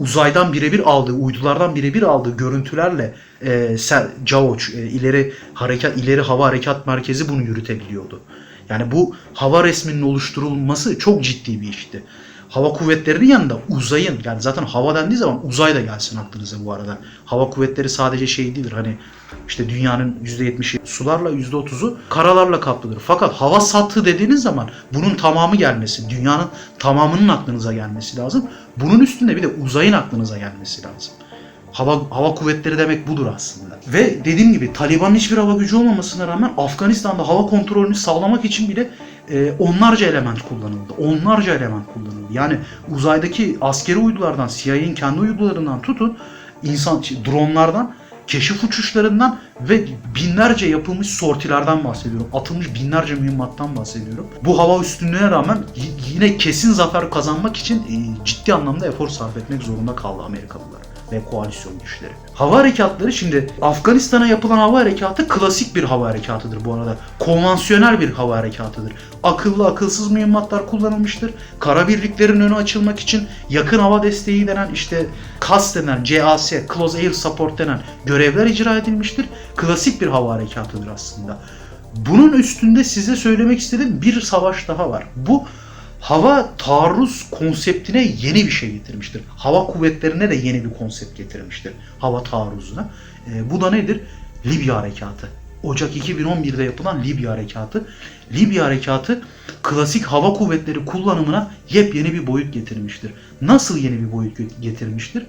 uzaydan birebir aldığı, uydulardan birebir aldığı görüntülerle e, Ser- Cavoç e, ileri harekat ileri hava harekat merkezi bunu yürütebiliyordu. Yani bu hava resminin oluşturulması çok ciddi bir işti. Hava kuvvetlerinin yanında uzayın yani zaten hava dendiği zaman uzay da gelsin aklınıza bu arada. Hava kuvvetleri sadece şey değildir hani işte dünyanın %70'i sularla %30'u karalarla kaplıdır. Fakat hava sattı dediğiniz zaman bunun tamamı gelmesi, dünyanın tamamının aklınıza gelmesi lazım. Bunun üstünde bir de uzayın aklınıza gelmesi lazım. Hava, hava kuvvetleri demek budur aslında. Ve dediğim gibi Taliban'ın hiçbir hava gücü olmamasına rağmen Afganistan'da hava kontrolünü sağlamak için bile e, onlarca element kullanıldı. Onlarca element kullanıldı. Yani uzaydaki askeri uydulardan, CIA'nin kendi uydularından tutun, insan şey, dronlardan, keşif uçuşlarından ve binlerce yapılmış sortilerden bahsediyorum. Atılmış binlerce mühimmattan bahsediyorum. Bu hava üstünlüğüne rağmen yine kesin zafer kazanmak için e, ciddi anlamda efor sarf etmek zorunda kaldı Amerikalılar ve koalisyon güçleri. Hava harekatları şimdi Afganistan'a yapılan hava harekatı klasik bir hava harekatıdır bu arada. Konvansiyonel bir hava harekatıdır. Akıllı akılsız mühimmatlar kullanılmıştır. Kara birliklerin önü açılmak için yakın hava desteği denen işte CAS denen CAS, Close Air Support denen görevler icra edilmiştir. Klasik bir hava harekatıdır aslında. Bunun üstünde size söylemek istediğim bir savaş daha var. Bu hava taarruz konseptine yeni bir şey getirmiştir. Hava kuvvetlerine de yeni bir konsept getirmiştir. Hava taarruzuna. Ee, bu da nedir? Libya Harekatı. Ocak 2011'de yapılan Libya Harekatı. Libya Harekatı klasik hava kuvvetleri kullanımına yepyeni bir boyut getirmiştir. Nasıl yeni bir boyut getirmiştir?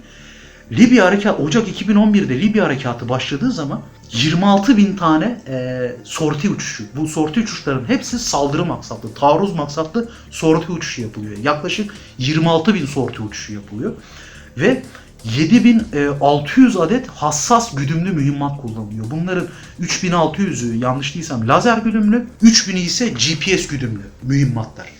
Libya Harekatı, Ocak 2011'de Libya Harekatı başladığı zaman 26 bin tane e, sorti uçuşu. Bu sorti uçuşların hepsi saldırı maksatlı, taarruz maksatlı sorti uçuşu yapılıyor. Yaklaşık 26 bin sorti uçuşu yapılıyor. Ve 7600 adet hassas güdümlü mühimmat kullanılıyor. Bunların 3600'ü yanlış değilsem lazer güdümlü, 3000'i ise GPS güdümlü mühimmatlar.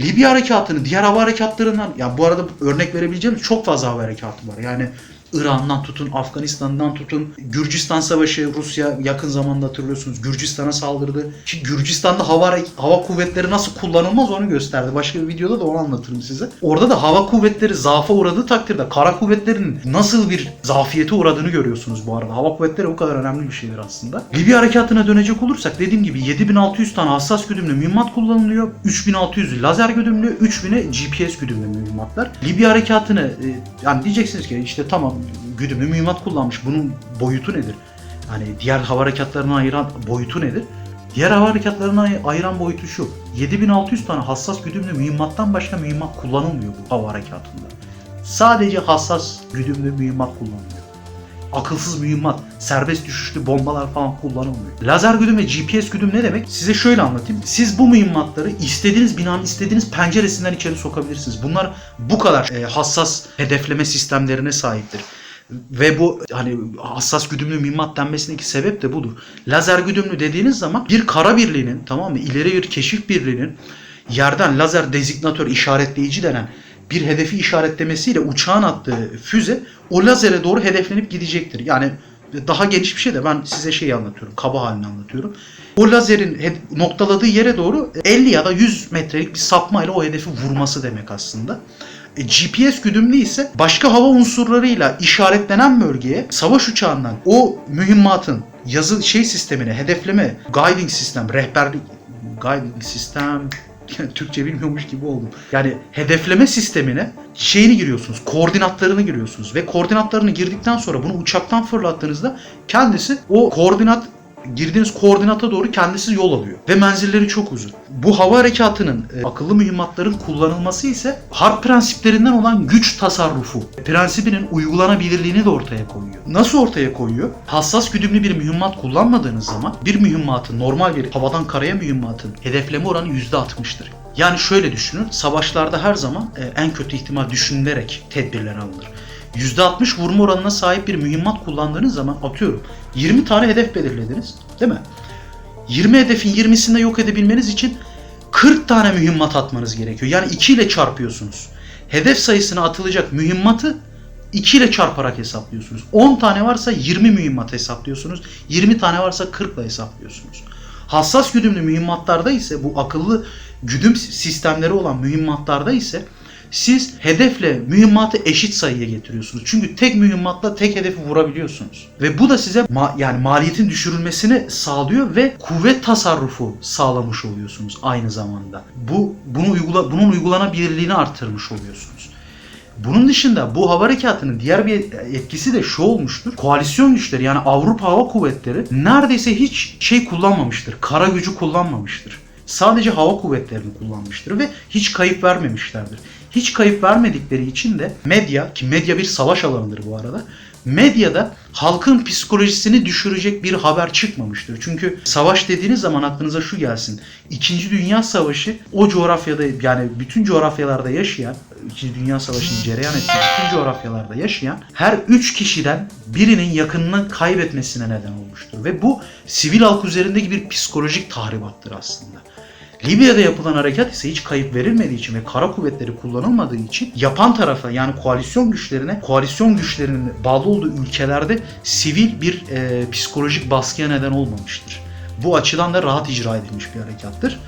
Libya harekatını diğer hava harekatlarından ya bu arada örnek verebileceğim çok fazla hava harekatı var. Yani İran'dan tutun, Afganistan'dan tutun, Gürcistan Savaşı, Rusya yakın zamanda hatırlıyorsunuz Gürcistan'a saldırdı. Şimdi Gürcistan'da hava hava kuvvetleri nasıl kullanılmaz onu gösterdi. Başka bir videoda da onu anlatırım size. Orada da hava kuvvetleri zaafa uğradığı takdirde kara kuvvetlerinin nasıl bir zafiyete uğradığını görüyorsunuz bu arada. Hava kuvvetleri o kadar önemli bir şeydir aslında. Libya harekatına dönecek olursak dediğim gibi 7600 tane hassas güdümlü mühimmat kullanılıyor. 3600 lazer güdümlü, 3000'e GPS güdümlü mühimmatlar. Libya harekatını e, yani diyeceksiniz ki işte tamam güdümlü mühimmat kullanmış. Bunun boyutu nedir? Yani diğer hava harekatlarına ayıran boyutu nedir? Diğer hava harekatlarına ay- ayıran boyutu şu. 7600 tane hassas güdümlü mühimmattan başka mühimmat kullanılmıyor bu hava harekatında. Sadece hassas güdümlü mühimmat kullanılıyor. Akılsız mühimmat, serbest düşüşlü bombalar falan kullanılmıyor. Lazer güdüm ve GPS güdüm ne demek? Size şöyle anlatayım. Siz bu mühimmatları istediğiniz binanın istediğiniz penceresinden içeri sokabilirsiniz. Bunlar bu kadar e, hassas hedefleme sistemlerine sahiptir. Ve bu hani hassas güdümlü mühimmat denmesindeki sebep de budur. Lazer güdümlü dediğiniz zaman bir kara birliğinin tamam mı ileri bir keşif birliğinin yerden lazer dezignatör işaretleyici denen bir hedefi işaretlemesiyle uçağın attığı füze o lazere doğru hedeflenip gidecektir. Yani daha geniş bir şey de ben size şeyi anlatıyorum. Kaba halini anlatıyorum. O lazerin noktaladığı yere doğru 50 ya da 100 metrelik bir sapmayla o hedefi vurması demek aslında. E, GPS güdümlü ise başka hava unsurlarıyla işaretlenen bölgeye savaş uçağından o mühimmatın yazı şey sistemine hedefleme guiding sistem rehberlik guiding sistem Türkçe bilmiyormuş gibi oldum. Yani hedefleme sistemine şeyini giriyorsunuz, koordinatlarını giriyorsunuz ve koordinatlarını girdikten sonra bunu uçaktan fırlattığınızda kendisi o koordinat girdiğiniz koordinata doğru kendisi yol alıyor ve menzilleri çok uzun. Bu hava harekatının e, akıllı mühimmatların kullanılması ise harp prensiplerinden olan güç tasarrufu prensibinin uygulanabilirliğini de ortaya koyuyor. Nasıl ortaya koyuyor? Hassas güdümlü bir mühimmat kullanmadığınız zaman bir mühimmatın normal bir havadan karaya mühimmatın hedefleme oranı %60'tır. Yani şöyle düşünün, savaşlarda her zaman e, en kötü ihtimal düşünülerek tedbirler alınır. %60 vurma oranına sahip bir mühimmat kullandığınız zaman atıyorum 20 tane hedef belirlediniz değil mi? 20 hedefin 20'sini de yok edebilmeniz için 40 tane mühimmat atmanız gerekiyor. Yani 2 ile çarpıyorsunuz. Hedef sayısına atılacak mühimmatı 2 ile çarparak hesaplıyorsunuz. 10 tane varsa 20 mühimmat hesaplıyorsunuz. 20 tane varsa 40 ile hesaplıyorsunuz. Hassas güdümlü mühimmatlarda ise bu akıllı güdüm sistemleri olan mühimmatlarda ise siz hedefle mühimmatı eşit sayıya getiriyorsunuz. Çünkü tek mühimmatla tek hedefi vurabiliyorsunuz. Ve bu da size ma- yani maliyetin düşürülmesini sağlıyor ve kuvvet tasarrufu sağlamış oluyorsunuz aynı zamanda. Bu bunu uygula bunun uygulanabilirliğini arttırmış oluyorsunuz. Bunun dışında bu hava harekatının diğer bir etkisi de şu olmuştur. Koalisyon güçleri yani Avrupa Hava Kuvvetleri neredeyse hiç şey kullanmamıştır. Kara gücü kullanmamıştır. Sadece hava kuvvetlerini kullanmıştır ve hiç kayıp vermemişlerdir. Hiç kayıp vermedikleri için de medya ki medya bir savaş alanıdır bu arada. Medyada halkın psikolojisini düşürecek bir haber çıkmamıştır. Çünkü savaş dediğiniz zaman aklınıza şu gelsin. İkinci Dünya Savaşı o coğrafyada yani bütün coğrafyalarda yaşayan, İkinci Dünya Savaşı'nın cereyan ettiği bütün coğrafyalarda yaşayan her üç kişiden birinin yakınını kaybetmesine neden olmuştur. Ve bu sivil halk üzerindeki bir psikolojik tahribattır aslında. Libya'da yapılan harekat ise hiç kayıp verilmediği için ve kara kuvvetleri kullanılmadığı için yapan tarafa yani koalisyon güçlerine, koalisyon güçlerinin bağlı olduğu ülkelerde sivil bir e, psikolojik baskıya neden olmamıştır. Bu açıdan da rahat icra edilmiş bir harekattır.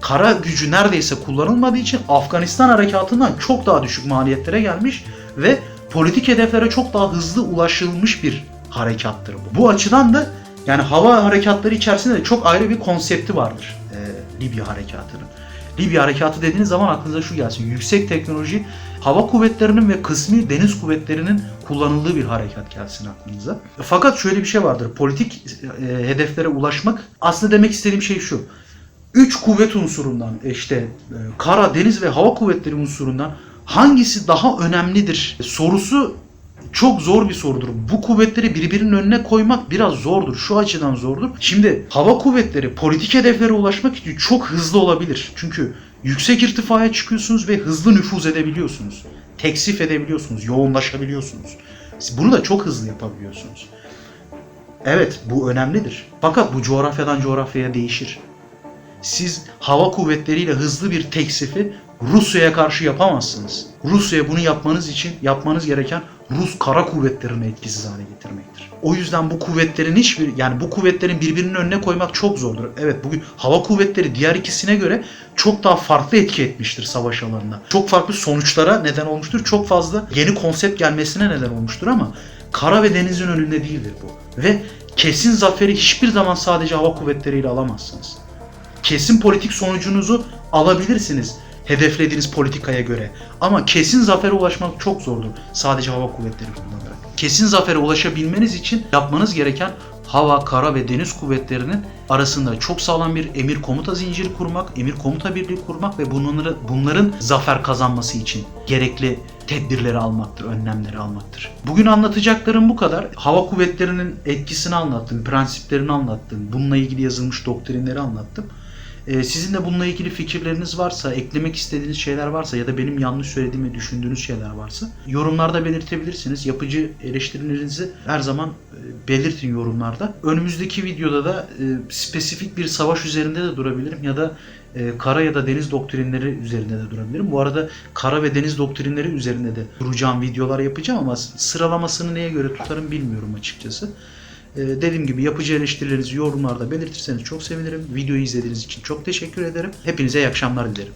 Kara gücü neredeyse kullanılmadığı için Afganistan harekatından çok daha düşük maliyetlere gelmiş ve politik hedeflere çok daha hızlı ulaşılmış bir harekattır bu. Bu açıdan da yani hava harekatları içerisinde de çok ayrı bir konsepti vardır Libya harekatının. Libya harekatı dediğiniz zaman aklınıza şu gelsin. Yüksek teknoloji hava kuvvetlerinin ve kısmi deniz kuvvetlerinin kullanıldığı bir harekat gelsin aklınıza. Fakat şöyle bir şey vardır. Politik e, hedeflere ulaşmak aslında demek istediğim şey şu. Üç kuvvet unsurundan işte e, kara, deniz ve hava kuvvetleri unsurundan hangisi daha önemlidir sorusu çok zor bir sorudur. Bu kuvvetleri birbirinin önüne koymak biraz zordur. Şu açıdan zordur. Şimdi hava kuvvetleri politik hedeflere ulaşmak için çok hızlı olabilir. Çünkü yüksek irtifaya çıkıyorsunuz ve hızlı nüfuz edebiliyorsunuz. Teksif edebiliyorsunuz, yoğunlaşabiliyorsunuz. Bunu da çok hızlı yapabiliyorsunuz. Evet bu önemlidir. Fakat bu coğrafyadan coğrafyaya değişir. Siz hava kuvvetleriyle hızlı bir teksifi Rusya'ya karşı yapamazsınız. Rusya'ya bunu yapmanız için yapmanız gereken Rus kara kuvvetlerini etkisiz hale getirmektir. O yüzden bu kuvvetlerin hiçbir yani bu kuvvetlerin birbirinin önüne koymak çok zordur. Evet bugün hava kuvvetleri diğer ikisine göre çok daha farklı etki etmiştir savaş alanında. Çok farklı sonuçlara neden olmuştur. Çok fazla yeni konsept gelmesine neden olmuştur ama kara ve denizin önünde değildir bu. Ve kesin zaferi hiçbir zaman sadece hava kuvvetleriyle alamazsınız kesin politik sonucunuzu alabilirsiniz hedeflediğiniz politikaya göre. Ama kesin zafere ulaşmak çok zordur sadece hava kuvvetleri kullanarak. Kesin zafere ulaşabilmeniz için yapmanız gereken hava, kara ve deniz kuvvetlerinin arasında çok sağlam bir emir komuta zinciri kurmak, emir komuta birliği kurmak ve bunları, bunların zafer kazanması için gerekli tedbirleri almaktır, önlemleri almaktır. Bugün anlatacaklarım bu kadar. Hava kuvvetlerinin etkisini anlattım, prensiplerini anlattım, bununla ilgili yazılmış doktrinleri anlattım. Ee, Sizin de bununla ilgili fikirleriniz varsa, eklemek istediğiniz şeyler varsa ya da benim yanlış söylediğimi düşündüğünüz şeyler varsa yorumlarda belirtebilirsiniz. Yapıcı eleştirilerinizi her zaman e, belirtin yorumlarda. Önümüzdeki videoda da e, spesifik bir savaş üzerinde de durabilirim ya da e, kara ya da deniz doktrinleri üzerinde de durabilirim. Bu arada kara ve deniz doktrinleri üzerinde de duracağım videolar yapacağım ama sıralamasını neye göre tutarım bilmiyorum açıkçası. Ee, dediğim gibi yapıcı eleştirilerinizi yorumlarda belirtirseniz çok sevinirim. Videoyu izlediğiniz için çok teşekkür ederim. Hepinize iyi akşamlar dilerim.